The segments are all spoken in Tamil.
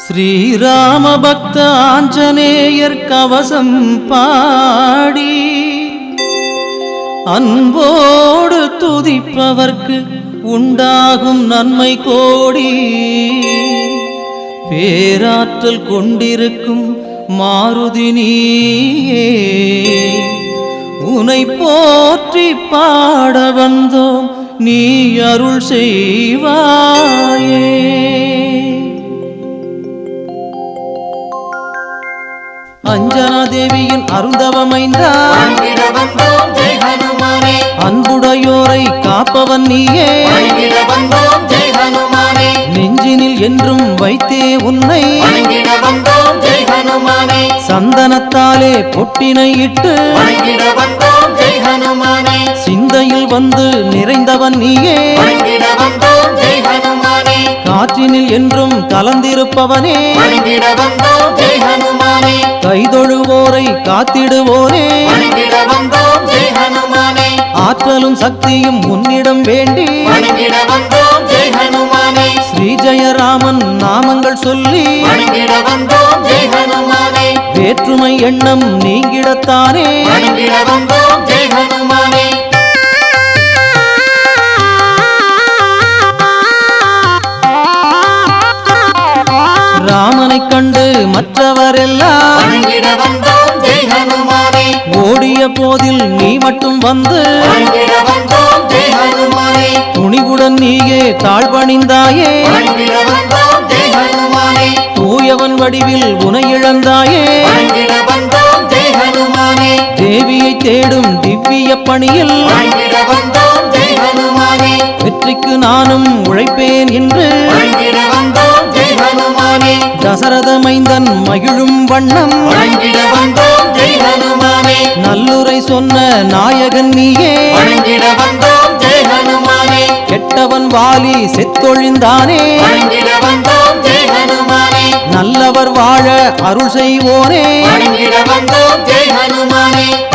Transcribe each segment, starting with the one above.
ஸ்ரீராம பக்த ஆஞ்சநேயர் கவசம் பாடி அன்போடு துதிப்பவர்க்கு உண்டாகும் நன்மை கோடி. பேராற்றல் கொண்டிருக்கும் மாருதி நீயே. உனை போற்றி பாட வந்தோம் நீ அருள் செய்வாயே. தேவியின் அருந்தவமைந்தா வணங்கிட வந்தோம் ஜெய் ஹனுமானே. அன்புடையோரை காப்பவன் நீயே. நெஞ்சினில் என்றும் வைத்தே உன்னை. சந்தனத்தாலே பொட்டினை இட்டு. சிந்தையில் வந்து நிறைந்தவன் நீயே. காற்றினில் என்றும் கலந்திருப்பவனே. கைதொழுவோரை ஹனுமானே. ஆற்றலும் சக்தியும் உன்னிடம் வேண்டி. ஸ்ரீ ஜெயராமன் நாமங்கள் சொல்லி. வேற்றுமை எண்ணம் நீங்கிடத்தானே. ஹனுமானே. ஓடிய போதில் நீ மட்டும் வந்து துணிவுடன் நீயே ஹனுமானே. தூயவன் வடிவில் உனை இழந்தாயே. தேவியை தேடும் திவ்ய பணியில் வெற்றிக்கு நானும் உழைப்பேன் என்று ஹனுமானே தசரத மைந்தன் மகிழும் வண்ணம். வணங்கிட வந்தோம் ஜெய் ஹனுமானே. நல்லுரை சொன்ன நாயகன் நீயே. வணங்கிட வந்தோம் ஜெய் ஹனுமானே. கெட்டவன் வாலி செத்தொழிந்தானே. வணங்கிட வந்தோம் ஜெய் ஹனுமானே. நல்லவர் வாழ அருள் செய்வோனே. வணங்கிட வந்தோம் ஜெய் ஹனுமானே.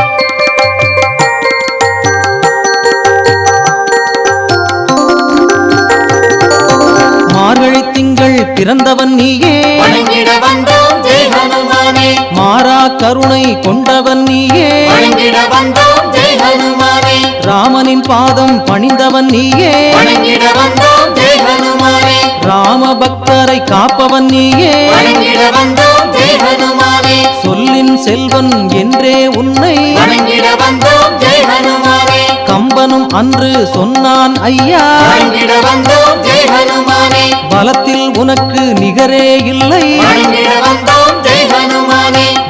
மார்கழி திங்கள் பிறந்தவன் நீயே. வணங்கிட வந்தோம் ஜெய் ஹனுமானே. மாறா கருணை கொண்டவன் நீயே. வணங்கிட வந்தோம் ஜெய் ஹனுமானே. ராமனின் பாதம் பணிந்தவன் நீயே. வணங்கிட வந்தோம் ஜெய் ஹனுமானே. ராம பக்தரை காப்பவன் நீயே. வணங்கிட வந்தோம் ஜெய் ஹனுமானே. சொல்லின் செல்வன் என்றே உன்னை. வணங்கிட வந்தோம் கம்பனும் அன்று சொன்னான் ஐயா பலத்தில் உனக்கு நிகரே இல்லை.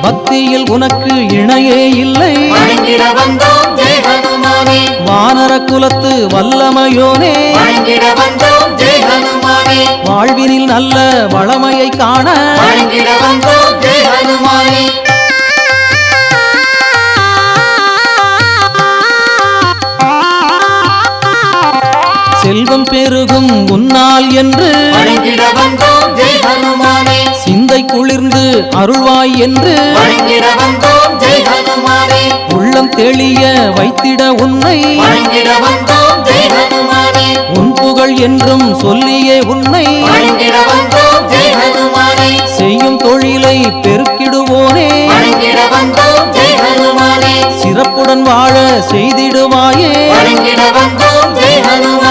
பக்தியில் உனக்கு இணையே இல்லை. வானர குலத்து வல்லமையோனே. வாழ்வினில் நல்ல வளமையை காண. செல்வம் பெருகும் உன்னால் என்று சிந்தை குளிர்ந்து அருள்வாய் என்று உள்ளம் தெளிய வைத்திட உன்னை. உன் புகழ் என்றும் சொல்லியே உன்னை. செய்யும் தொழிலை பெருக்கிடுவோனே. சிறப்புடன் வாழ செய்திடுவாயே.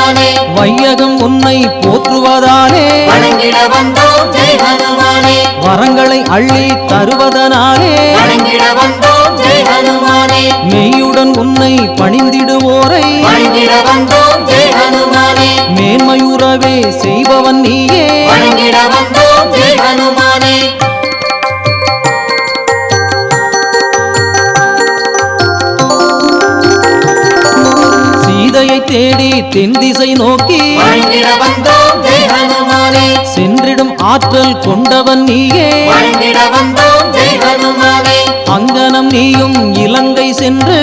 ஹனுமானே வையகம் உன்னை போற்றுவதாலே வணங்கிட வந்தோம் ஜெய் ஹனுமானே. வரங்களை அள்ளி தருவதனாலே. வணங்கிட வந்தோம் ஜெய் ஹனுமானே. மெய்யுடன் உன்னை பணிந்திடுவோரை. வணங்கிட வந்தோம் ஜெய் ஹனுமானே. மேன்மையுறவே செய்பவன் நீயே. வணங்கிட வந்தோம் ஜெய் ஹனுமானே. தேடி தென் திசை நோக்கி சென்றிடும் ஆற்றல் கொண்டவன் நீயே. அங்கனம் நீயும் இலங்கை சென்று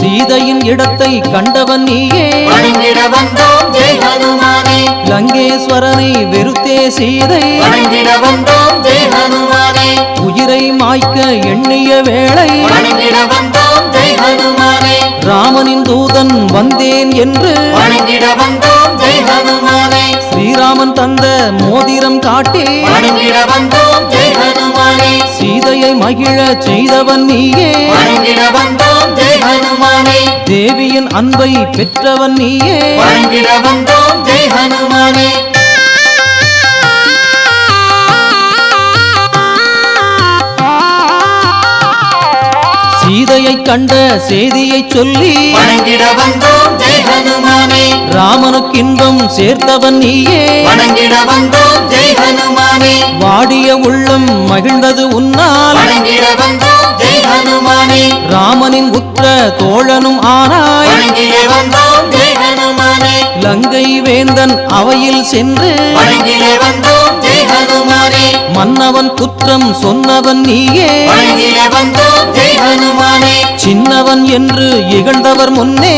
சீதையின் இடத்தை கண்டவன் நீயே. லங்கேஸ்வரனை வெறுத்தே சீதை. உயிரை மாய்க்க எண்ணிய வேளை வந்தோம் ஜெய் ஹனுமானே. ராமனின் தூதன் வந்தேன் என்று வணங்கிட வந்தோம் ஜெய் ஹனுமானே. ஸ்ரீ ஸ்ரீராமன் தந்த மோதிரம் காட்டி வணங்கிட வந்தோம் ஜெய் ஹனுமானே. சீதையை மகிழ செய்தவன் நீயே. வணங்கிட வந்தோம் ஜெய் ஹனுமானே. தேவியின் அன்பை பெற்றவன் நீயே. வணங்கிட வந்தோம் ஜெய் ஹனுமானே. சீதையை கண்ட செய்தியை சொல்லி வணங்கிட வந்தோம் ஜெய் ஹனுமானே. சேர்த்தவன் நீயே. வணங்கிட வந்தோம் ஜெய் ஹனுமானே. வாடிய உள்ளம் மகிழ்ந்தது உன்னால். வணங்கிட வந்தோம் ஜெய் ஹனுமானே. ராமனின் உற்ற தோழனும் ஆனாய். வணங்கிட வந்தோம் லங்கை வேந்தன் அவையில் சென்று மன்னவன் குற்றம் சொன்னவன் நீயே. சின்னவன் என்று இகழ்ந்தவர் முன்னே.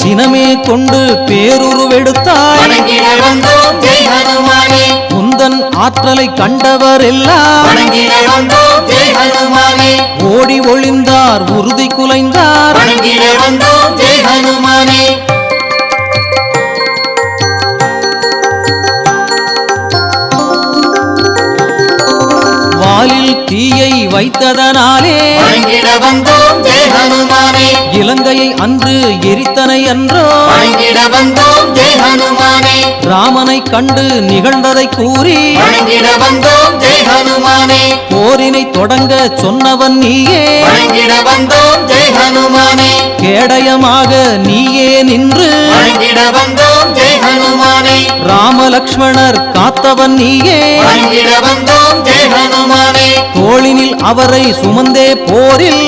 சினமே கொண்டு பேருருவெடுத்தாய். ஆற்றலை கண்டவர் எல்லாம் ஓடி ஒளிந்தார் உறுதி குலைந்தார். வைத்ததனாலே இலங்கையை அன்று எரித்தனை ஹனுமானே. ராமனை கண்டு நிகழ்ந்ததை கூறி போரினை தொடங்க சொன்னவன் நீயே கேடயமாக நீயே நின்று வந்தோம் ராமலக்ஷ்மணர் காத்தவன் நீயே. தோளினில் அவரை சுமந்தே போரில்.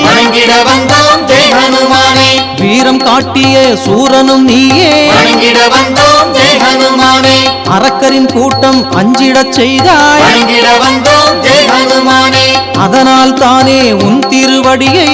வீரம் காட்டிய சூரனும் நீயே. அரக்கரின் கூட்டம் அஞ்சிடச் செய்தாய். அதனால் தானே உன் திருவடியை.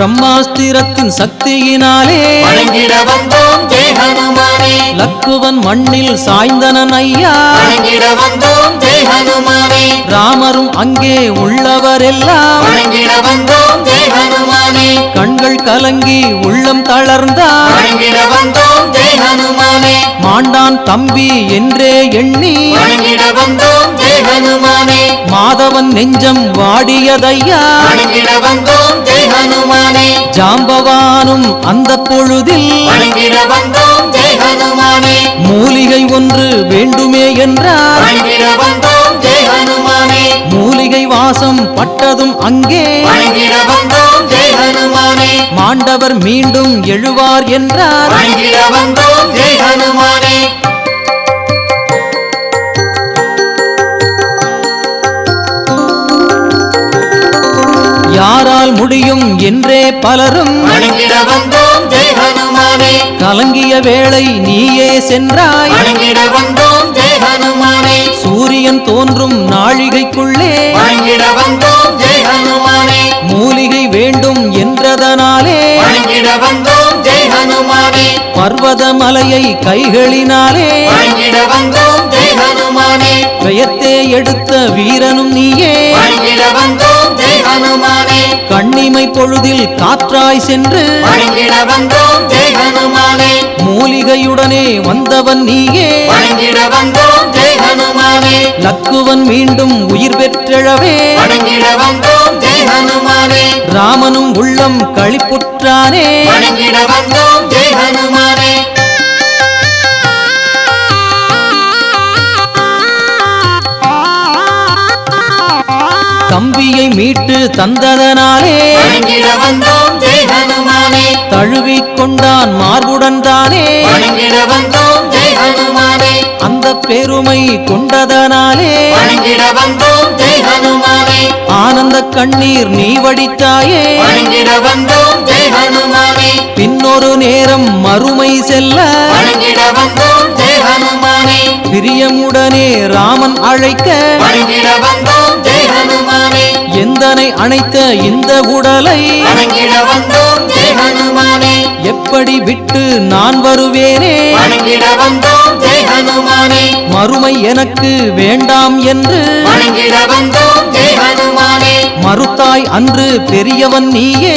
பிரம்மாஸ்திரத்தின் சக்தியினாலே வணங்கிட வந்தோம் ஜெய் ஹனுமானே. லக்குவன் மண்ணில் சாய்ந்தனன் ஐயா. வணங்கிட வந்தோம் ஜெய் ஹனுமானே. ராமரும் அங்கே உள்ளவரெல்லாம் வணங்கிட வந்தோம் ஜெய் ஹனுமானே. கண்கள் கலங்கி உள்ளம் தளர்ந்தார் வணங்கிட வந்தோம் ஜெய் ஹனுமானே. மாண்டான் தம்பி என்றே எண்ணி வணங்கிட வந்தோம் ஹனுமானே மாதவன் நெஞ்சம் வாடியதையா? வந்தோம் ஜெய் ஹனுமானே. ஜாம்பவானும் அந்த பொழுதில் வந்தோம் ஜெய் ஹனுமானே. மூலிகை ஒன்று வேண்டுமே என்றார் வந்தோம் ஜெய் ஹனுமானே. மூலிகை வாசம் பட்டதும் அங்கே? வந்தோம் ஜெய் ஹனுமானே. மாண்டவர் மீண்டும் எழுவார் என்றார். வந்தோம் ஜெய் ஹனுமானே. யாரால் முடியும் என்றே பலரும் கலங்கிய வேளை நீயே சென்றாய். சூரியன் தோன்றும் நாழிகைக்குள்ளே. மூலிகை வேண்டும் என்றதனாலே. பர்வத மலையை கைகளினாலே. பெயர்த்தே எடுத்த வீரனும் நீயே. வந்தோம் கண்ணிமை பொழுதில் காற்றாய் சென்று வணங்கிட வந்தோம் ஜெய் ஹனுமானே. மூலிகையுடனே வந்தவன் நீயே. வணங்கிட வந்தோம் ஜெய் ஹனுமானே. லக்குவன் மீண்டும் உயிர் பெற்றெழவே. வணங்கிட வந்தோம் ஜெய் ஹனுமானே. ராமனும் உள்ளம் களிப்புற்றானே. வணங்கிட வந்தோம் ஜெய் ஹனுமானே. கம்பியை மீட்டு தந்ததனாலே தழுவிக் கொண்டான் மார்புடன் தானே. அந்த பெருமை கொண்டதனாலே ஆனந்த கண்ணீர் நீ வடித்தாயே. பின்னொரு நேரம் மறுமை செல்ல பிரியமுடனே ராமன் அழைக்க மனிதனை அணைத்த இந்த உடலை எப்படி விட்டு நான் வருவேனே? மறுமை எனக்கு வேண்டாம் என்று மறுத்தாய் அன்று பெரியவன் நீயே.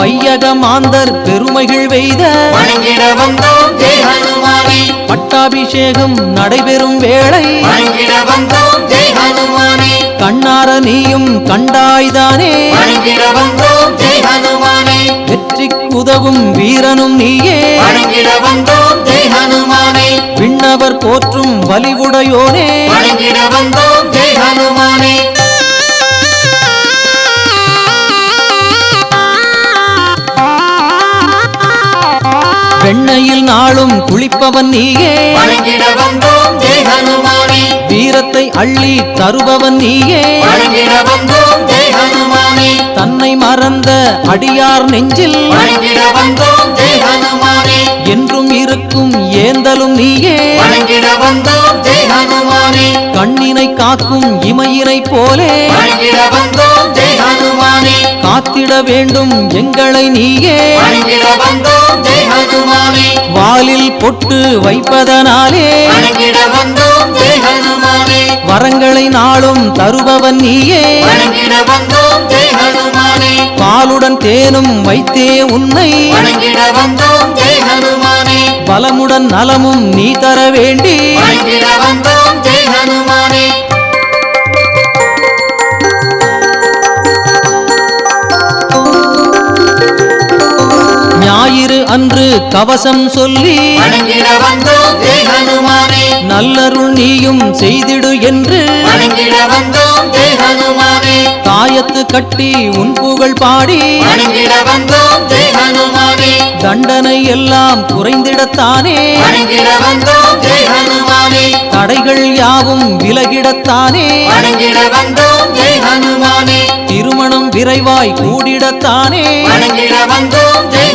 வையக மாந்தர் பெருமைகள் வெய்த பட்டாபிஷேகம் நடைபெறும் வேளை கண்ணார நீயும் கண்டாய்தானே. வெற்றிக்கு உதவும் வீரனும் நீயே. விண்ணவர் போற்றும் வலிவுடையோனே. வந்தோம் ஜெய் ஹனுமானே. அளிப்பவன் நீயே. வீரத்தை அள்ளி தருபவன் நீயே. தன்னை மறந்த அடியார் நெஞ்சில் என்றும் இருக்கும் ஏந்தலும் நீயே. கண்ணினை காக்கும் இமையினை போலே. காத்திட வேண்டும் எங்களை நீயே. வாலில் பொட்டு வைப்பதனாலே. வரங்களை நாளும் தருபவன் நீயே. பாலுடன் தேனும் வைத்தே உன்னை. பலமுடன் நலமும் நீ தர வேண்டி. அன்று கவசம் சொல்லி நல்லருள் நீயும் செய்திடு என்று தாயத்து கட்டி உன் புகழ் பாடி தண்டனை எல்லாம் குறைந்திடத்தானே. தடைகள் யாவும் விலகிடத்தானே. திருமணம் விரைவாய் கூடிடத்தானே. வந்தோம் ஜெய்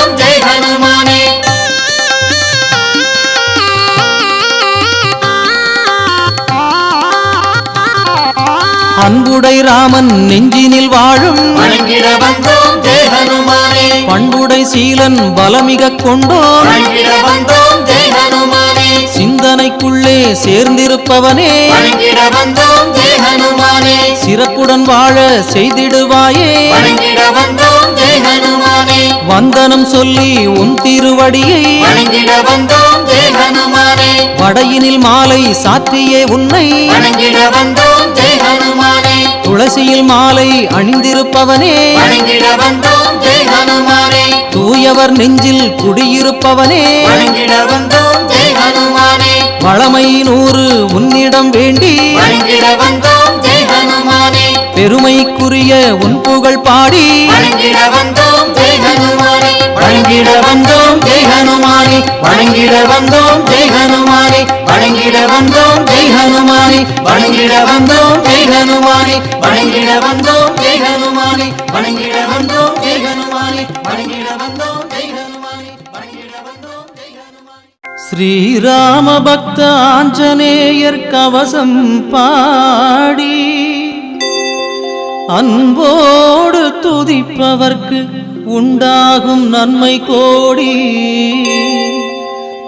பண்புடை ராமன் நெஞ்சினில் வாழும். பண்புடை சீலன் பலமிக கொண்டோம் சிந்தனைக்குள்ளே சேர்ந்திருப்பவனே. சிறப்புடன் வாழ செய்திடுவாயே. வந்தனம் சொல்லி உன் திருவடியை. படையினில் மாலை சாத்தியே உன்னை. வந்தோம் ஜெய் துளசியில் மாலை அணிந்திருப்பவனே. தூயவர் நெஞ்சில் குடியிருப்பவனே. வளமை நூறு உன்னிடம் வேண்டி. பெருமைக்குரிய உன் புகழ் பாடி. வணங்கிட வந்தோம் ஜெய் ஹனுமானே. வணங்கிட வந்தோம் ஜெய் ஹனுமானே. வணங்கிட வந்தோம் ஜெய் ஹனுமானே. வணங்கிட வந்தோம் ஜெய் ஹனுமானே. வணங்கிட வந்தோம் ஜெய் ஹனுமானே. வணங்கிட வந்தோம் ஜெய் ஹனுமானே. வணங்கிட வந்தோம் ஜெய் ஹனுமானே. வணங்கிட வந்தோம் ஜெய் ஹனுமானே. ஸ்ரீராம பக்த ஆஞ்சநேயர் கவசம் பாடி அன்போடு துதிப்பவர்க்கு உண்டாகும் நன்மை கோடி.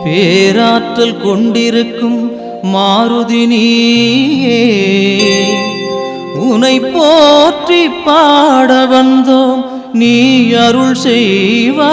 பேரா ஆற்றல் கொண்டிருக்கும் மாருதி நீயே உனை போற்றி பாட வந்தோம் நீ அருள் செய்வா